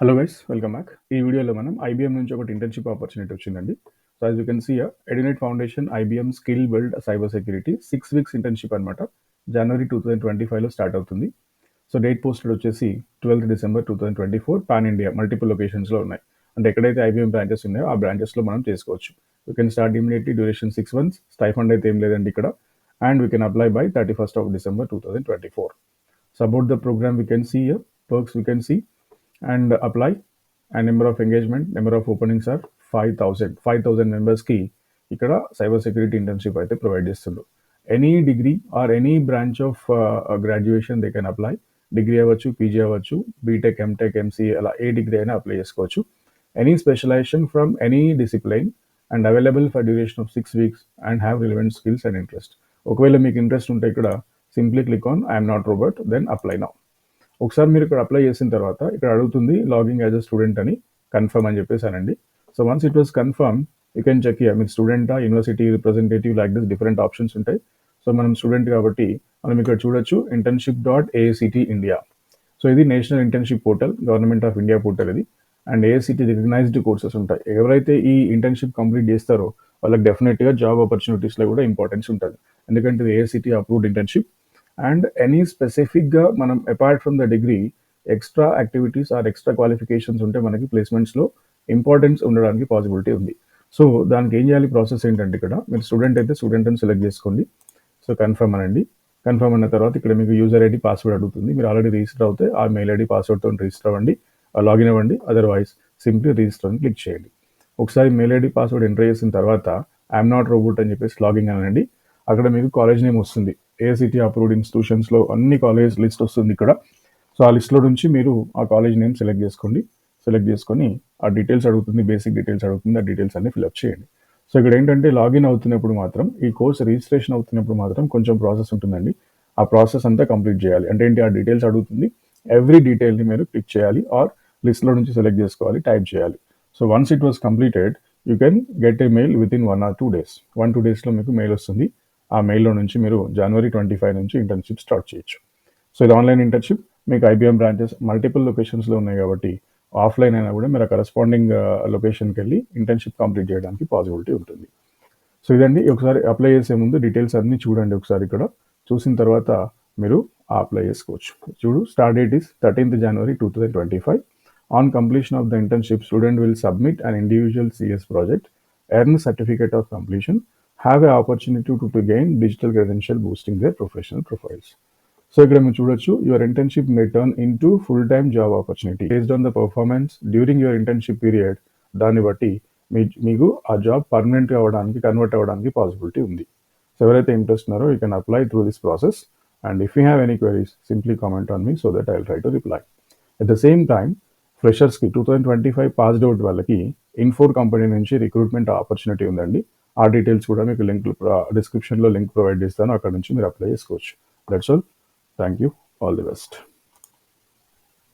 Hello guys welcome back ఈ వీడియోలో మనం ఐబీఎం నుంచి ఒకటి ఇంటర్న్షిప్ ఆపర్చునిటీ వచ్చిందండి. So as you can see Edunet foundation IBM skill build cyber security six weeks internship అనమాట జనవరి two thousand twenty ఫైవ్లో start అవుతుంది. సో డేట్ పోస్టెడ్ వచ్చేసి twelfth December two thousand twenty four pan India multiple లొకేషన్స్లో ఉన్నాయి. అంటే ఎక్కడైతే IBM branches ఉన్నాయో ఆ బ్రాంచెస్లో మనం చేసుకోవచ్చు. You can start immediately duration six months stipend అయితే ఏం లేదండి ఇక్కడ. And we can apply by thirty first of December two thousand twenty four so about the programme we can see works we can see and apply and number of engagement number of openings are five thousand. Five thousand మెంబర్స్కి ఇక్కడ cyber security internship అయితే provide చేస్తుండ్రు. Any degree or any branch of graduation they can apply degree అవ్వచ్చు PG అవ్వచ్చు B Tech M Tech MCA అలా ఏ degree అయినా apply చేసుకోవచ్చు. Any specialisation from any discipline and available for duration of six weeks and have relevant skills and interest ఒకవేళ మీకు interest ఉంటే ఇక్కడ simply click on I'm not robot then apply now ఒకసారి మీరు ఇక్కడ అప్లై చేసిన తర్వాత ఇక్కడ అడుగుతుంది లాగింగ్ యాజ్ అ స్టూడెంట్ అని కన్ఫర్మ్ అని చెప్పేసానండి so once it was confirm you can check year మీరు స్టూడెంటా university representative like this different options ఉంటాయి. సో మనం స్టూడెంట్ కాబట్టి మనం ఇక్కడ చూడొచ్చు internship dot AICTE India so ఇది national internship portal government of India portal ఇది. అండ్ ఏఐసిటీ రికగ్నైజ్డ్ కోర్సెస్ ఉంటాయి. ఎవరైతే ఈ ఇంటర్న్షిప్ కంప్లీట్ చేస్తారో వాళ్ళకి డెఫినెట్గా జాబ్ ఆపర్చునిటీస్లో కూడా ఇంపార్టెన్స్ ఉంటుంది. ఎందుకంటే ఇది AICTE approved internship and any స్పెసిఫిక్గా మనం apart from the degree extra activities or extra qualifications ఉంటే మనకి ప్లేస్మెంట్స్లో ఇంపార్టెన్స్ ఉండడానికి పాసిబిలిటీ ఉంది. సో దానికి ఏం చేయాలి? ప్రాసెస్ ఏంటంటే ఇక్కడ మీరు స్టూడెంట్ అయితే స్టూడెంట్ అని సెలెక్ట్ చేసుకోండి. సో కన్ఫర్మ్ అనండి. కన్ఫర్మ్ అన్న తర్వాత ఇక్కడ మీకు యూజర్ ఐడి పాస్వర్డ్ అడుగుతుంది. మీరు ఆల్రెడీ రిజిస్టర్ అవుతే ఆ మెయిల్ ఐడి పాస్వర్డ్తో రిజిస్టర్ అవ్వండి. లాగిన్ అవ్వండి. అదర్వైజ్ సింప్లీ రిజిస్టర్ అని క్లిక్ చేయండి. ఒకసారి మెయిల్ ఐడి పాస్వర్డ్ ఎంటర్ చేసిన తర్వాత ఐఎమ్ నాట్ రోబోట్ అని చెప్పేసి లాగిన్ అనండి. అక్కడ మీకు కాలేజ్ నేమ్ వస్తుంది. ఏఐసిటీ అప్రూవ్డ్ ఇన్స్టిట్యూషన్స్లో అన్ని కాలేజ్ లిస్ట్ వస్తుంది ఇక్కడ. సో ఆ లిస్ట్లో నుంచి మీరు ఆ కాలేజ్ నేమ్ సెలెక్ట్ చేసుకోండి. సెలెక్ట్ చేసుకొని ఆ డీటెయిల్స్ అడుగుతుంది బేసిక్ డీటెయిల్స్ అడుగుతుంది ఆ డీటెయిల్స్ అన్ని ఫిల్అప్ చేయండి. సో ఇక్కడ ఏంటంటే లాగిన్ అవుతున్నప్పుడు మాత్రం ఈ కోర్స్ రిజిస్ట్రేషన్ అవుతున్నప్పుడు మాత్రం కొంచెం ప్రాసెస్ ఉంటుందండి. ఆ ప్రాసెస్ అంతా కంప్లీట్ చేయాలి. అంటే ఏంటి? ఆ డీటెయిల్స్ అడుగుతుంది. ఎవ్రీ డీటెయిల్ని మీరు క్లిక్ చేయాలి ఆర్ లిస్ట్లో నుంచి సెలెక్ట్ చేసుకోవాలి టైప్ చేయాలి. So once it was completed you can get a mail within one or two days one two డేస్లో మీకు మెయిల్ వస్తుంది. ఆ మెయిల్లో నుంచి మీరు జనవరి ట్వంటీ ఫైవ్ నుంచి ఇంటర్న్షిప్ స్టార్ట్ చేయొచ్చు. సో ఇది ఆన్లైన్ ఇంటర్న్షిప్ మీకు ఐబీఎం బ్రాంచెస్ మల్టిపుల్ లొకేషన్స్లో ఉన్నాయి కాబట్టి ఆఫ్లైన్ అయినా కూడా మీరు కరస్పాండింగ్ లొకేషన్కి వెళ్ళి ఇంటర్న్షిప్ కంప్లీట్ చేయడానికి పాసిబిలిటీ ఉంటుంది. సో ఇదండి. ఒకసారి అప్లై చేసే ముందు డీటెయిల్స్ అన్నీ చూడండి ఒకసారి ఇక్కడ. చూసిన తర్వాత మీరు అప్లై చేసుకోవచ్చు. చూడు start date is thirteenth January two thousand twenty five on completion of the internship student will submit an individual CS project earn certificate of completion have a opportunity to to gain digital credential boosting their professional profiles so ఇక్కడ మీరు చూడొచ్చు your internship may turn in to full time job opportunity based on the performance during your internship period దాన్ని బట్టి మీ మీకు ఆ job permanent అవ్వడానికి convert అవ్వడానికి పాసిబిలిటీ ఉంది. సో ఎవరైతే ఇంట్రెస్ట్ ఉన్నారో you can apply through this process and if you have any queries simply comment on me so that I try to reply at the same time ఫ్రెషర్స్కి two thousand twenty five passed out వాళ్ళకి ఇన్ఫోర్ company నుంచి recruitment opportunity ఉందండి. ఆ details కూడా మీకు link డిస్క్రిప్షన్లో link provide చేస్తాను. అక్కడ నుంచి మీరు అప్లై చేసుకోవచ్చు. That's all thank you all the best